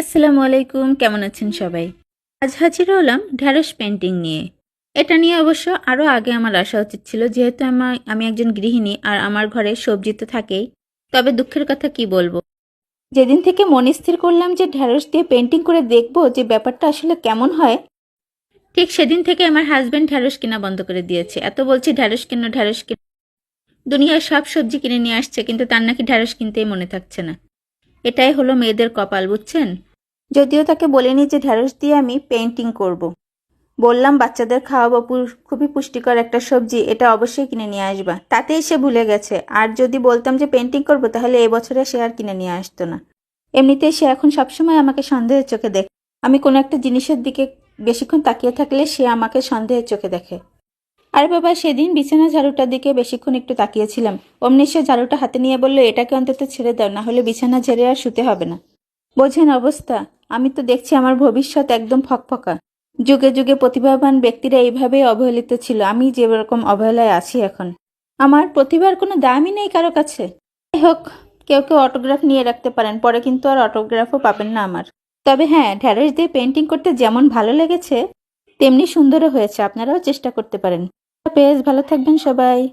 আসসালামু আলাইকুম, কেমন আছেন সবাই? আজ হাজির হলাম ঢ্যাঁড়স পেন্টিং নিয়ে। এটা নিয়ে অবশ্য আরও আগে আমার আসা উচিত ছিল, যেহেতু আমার, আমি একজন গৃহিণী আর আমার ঘরে সবজি তো থাকেই, তবে দুঃখের কথা কি বলব? যেদিন থেকে মনে স্থির করলাম যে ঢ্যাঁড়স দিয়ে পেন্টিং করে দেখব যে ব্যাপারটা আসলে কেমন হয়, ঠিক সেদিন থেকে আমার হাজব্যান্ড ঢ্যাঁড়স কেনা বন্ধ করে দিয়েছে। এত বলছি ঢ্যাঁড়স কেন ঢ্যাঁড়স কেন? দুনিয়ার সব সবজি কিনে নিয়ে আসছে, কিন্তু তার নাকি ঢ্যাঁড়স কিনতেই মনে থাকছে না। এটাই হলো মেয়েদের কপাল, বুঝছেন? যদিও তাকে বলিনি যে ঢ্যাঁড়স দিয়ে আমি পেন্টিং করব। বললাম, বাচ্চাদের খাওয়াবো খুবই পুষ্টিকর একটা সবজি, এটা অবশ্যই কিনে নিয়ে আসবা। তাতেই সে ভুলে গেছে। আর যদি বলতাম যে পেন্টিং করব, তাহলে এবছরে সে আর কিনে নিয়ে আসতো না। এমনিতেই সে এখন সবসময় আমাকে সন্দেহের চোখে দেখে। আমি কোনো একটা জিনিসের দিকে বেশিক্ষণ তাকিয়ে থাকলে সে আমাকে সন্দেহের চোখে দেখে। আরে বাবা, সেদিন বিছানা ঝাড়ুটার দিকে বেশিক্ষণ একটু তাকিয়েছিলাম। অমনি সে ঝাড়ুটা হাতে নিয়ে বলল, এটাকে অন্তত ছেড়ে দাও, না হলে বিছানা ঝেড়ে আর শুতে হবে না। বোঝেন অবস্থা, আমি তো দেখছি আমার ভবিষ্যৎ একদম ফকফকা। যুগে যুগে প্রতিভাবান ব্যক্তিরা এইভাবেই অবহেলিত ছিল, আমি যেরকম অবহেলায় আছি এখন। আমার প্রতিভার কোনো দামই নেই কারও কাছে। যাই হোক, কেউ কেউ অটোগ্রাফ নিয়ে রাখতে পারেন, পরে কিন্তু আর অটোগ্রাফও পাবেন না আমার। তবে হ্যাঁ ঢ্যাঁড়স দিয়ে পেন্টিং করতে যেমন ভালো লেগেছে, তেমনি সুন্দরও হয়েছে, আপনারাও চেষ্টা করতে পারেন। বেশ ভালো থাকবেন সবাই।